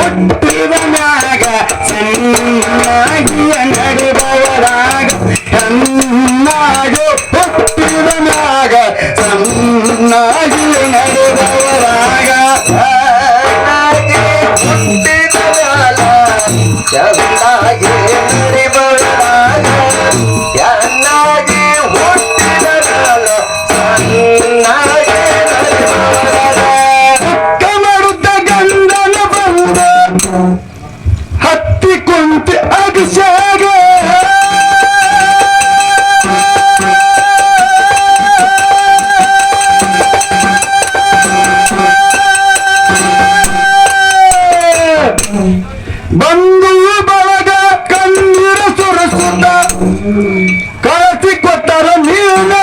ஒட்டிவனாக சென்னாகிய நடுபவராக Kanna ಸುರಸುತ್ತ ಕಳಸಿ ಕೊಟ್ಟರ ನೀನಾಗ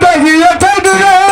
Tell me, you me, tell me.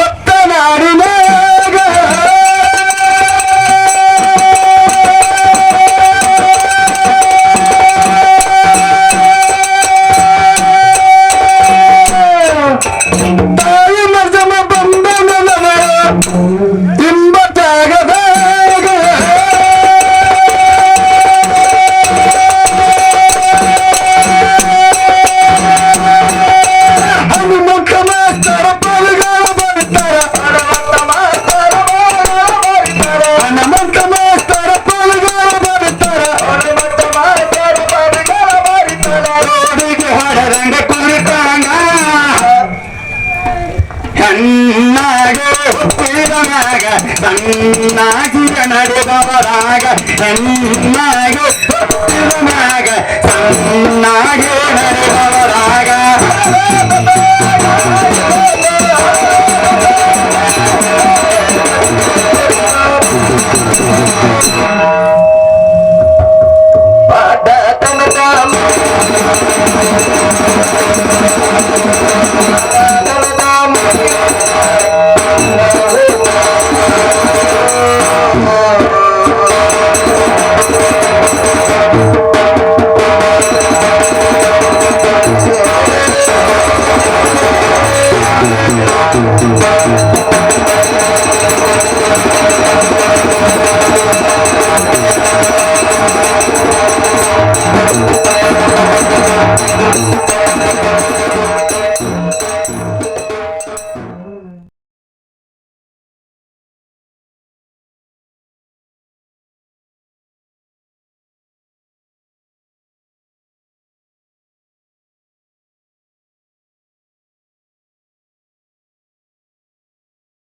ஆகிய நடுபவராக சன்னாக.